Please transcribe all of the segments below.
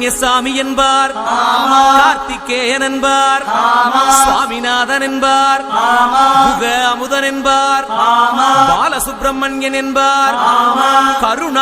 சுப்பிரமணிய சாமி என்பார். கார்த்திகேயன் என்பார். சுவாமிநாதன் என்பார். முக அமுதன் என்பார். பாலசுப்பிரமணியன் என்பார்.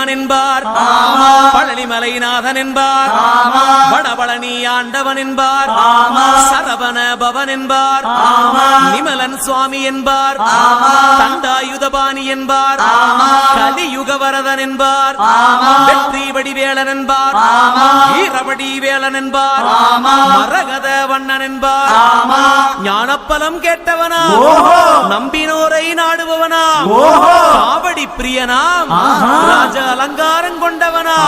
குன்றக்குடியான் என்பார். பழனிமலைநாதன் என்பார். வடபழனி ஆண்டவன் என்பார். சரவண பவன் என்பார். நிமலன் சுவாமி என்பார். தண்டாயுதபாணி என்பார். கலியுக வரதன் என்பார். வெற்றி வடிவேலன் என்பார் வீரவடி வேலன் என்பார் மரகத வண்ணன் என்பார் ஞானப்பலம் கேட்டவனா நம்பினோரை நாடுபவனா காவடி பிரியனாம் ராஜ அலங்காரம் கொண்டவனா